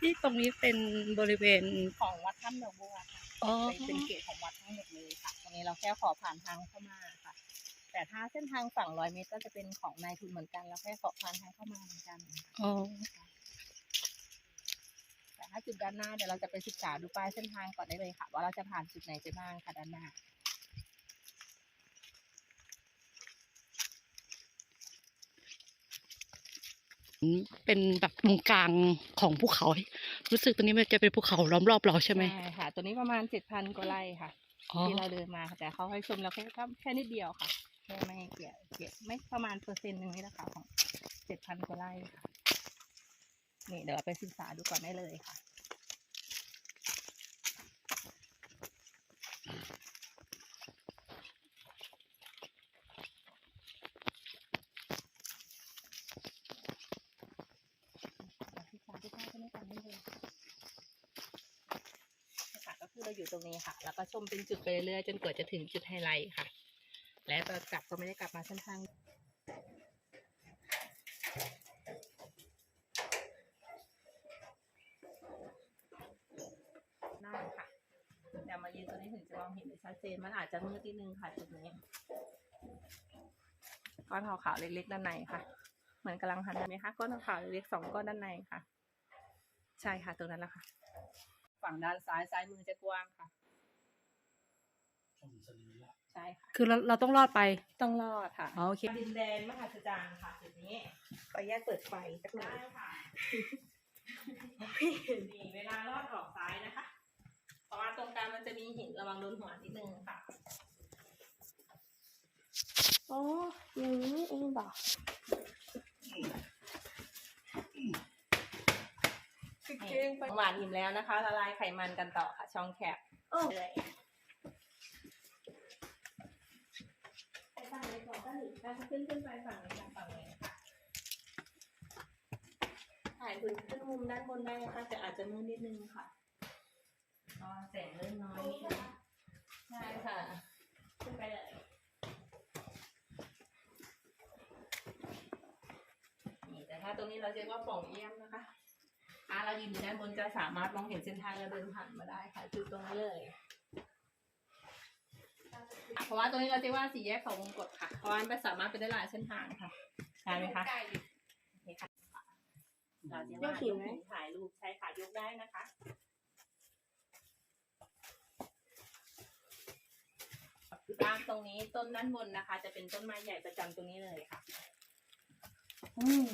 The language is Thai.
ที่ตรงนี้เป็นบริเวณของวัดถ้ำดอกบัวค่ะอ๋อเป็นเขตของวัดทั้งหมดเลยค่ะ ตรงนี้เราแค่ขอผ่านทางเข้ามาค่ะ แต่ถ้าเส้นทางฝั่งร้อยเมตรก็จะเป็นของนายทุนเหมือนกัน เราแค่ขอผ่านทางเข้ามาเหมือนกันค่ะอ๋อแต่ถ้าจุดด้านหน้าเดี๋ยวเราจะไปศึกษาดูป้ายเส้นทางก่อนได้เลยค่ะ ว่าเราจะผ่านจุดไหนไปบ้างค่ะด้านหน้า เป็นแบบตรงกลางของภูเขา รู้สึกตรงนี้มันจะเป็นภูเขาล้อมรอบเราใช่ไหมใช่ค่ะ ตัวนี้ประมาณเจ็ดพันกว่าไร่ค่ะอ๋อที่เราเดินมาค่ะแต่เขาให้ชมเราแค่แค่นิดเดียวค่ะแค่ไม่เกี่ยวเกี่ยวไม่ประมาณเปอร์เซ็นต์หนึ่งนี่แหละค่ะของเจ็ดพันกว่าไร่ค่ะนี่เดี๋ยวเราไปศึกษาดูก่อนได้เลยค่ะ ศึกษาที่ป้ายก็ไม่กันได้เลย ค่ะก็คือเราอยู่ตรงนี้ค่ะ แล้วก็ชมเป็นจุดไปเรื่อยๆจนกว่าจะถึงจุดไฮไลท์ค่ะ และตอนกลับก็ไม่ได้กลับมาเส้นทางได้ค่ะเดี๋ยวมายืนตรงนี้ถึงจะมองเห็นได้ชัดเจน มันอาจจะมืดนิดนึงค่ะจุดนี้ก้อนขาวๆเล็กๆด้านในค่ะ เหมือนกำลังหันไหมคะก้อนขาวๆเล็กๆสองก้อนด้านในค่ะ ใช่ค่ะตรงนั้นแหละค่ะ ฝั่งด้านซ้ายซ้ายมือจะกว้างค่ะใช่ค่ะ คือเราเราต้องรอดไปต้องรอดค่ะ อ๋อโอเค ดินแดนมหัศจรรย์ค่ะจุดนี้ขอแยกเปิดไฟสักหน่อยค่ะนี่เวลารอดออกซ้ายนะคะเพราะว่าตรงกลางมันจะมีหินระวังโดนหัวนิดนึงค่ะ อ๋ออย่างนี้เองบอก หวานอิ่มแล้วนะคะ ละลายไขมันกันต่อค่ะ ช่องแคบโอ้เลยไปฝั่งไหนก่อนก็หนีถ้าขึ้นขึ้นไปฝั่งไหนจากฝั่งไหนค่ะถ่ายขึ้นขึ้นมุมด้านบนได้นะคะ แต่อาจจะมืดนิดนึงค่ะก็แสงเริ่มน้อยนิดนึงใช่ค่ะ ขึ้นไปเลยนี่แต่ถ้าตรงนี้เราเรียกว่าปล่องเยี่ยมนะคะ ถ้าเรายืนอยู่ด้านบนจะสามารถมองเห็นเส้นทางเราเดินผ่านมาได้ค่ะจุดตรงนี้เลย เพราะว่าตรงนี้เราเรียกว่าสี่แยกเขาวงกตค่ะ เพราะว่ามันสามารถไปได้หลายเส้นทางค่ะได้ไหมคะโอเคค่ะเราเรียกว่ายกหูถ่ายรูปใช้ขายกได้นะคะตามตรงนี้ต้นด้านบนนะคะ จะเป็นต้นไม้ใหญ่ประจำตรงนี้เลยค่ะ อืม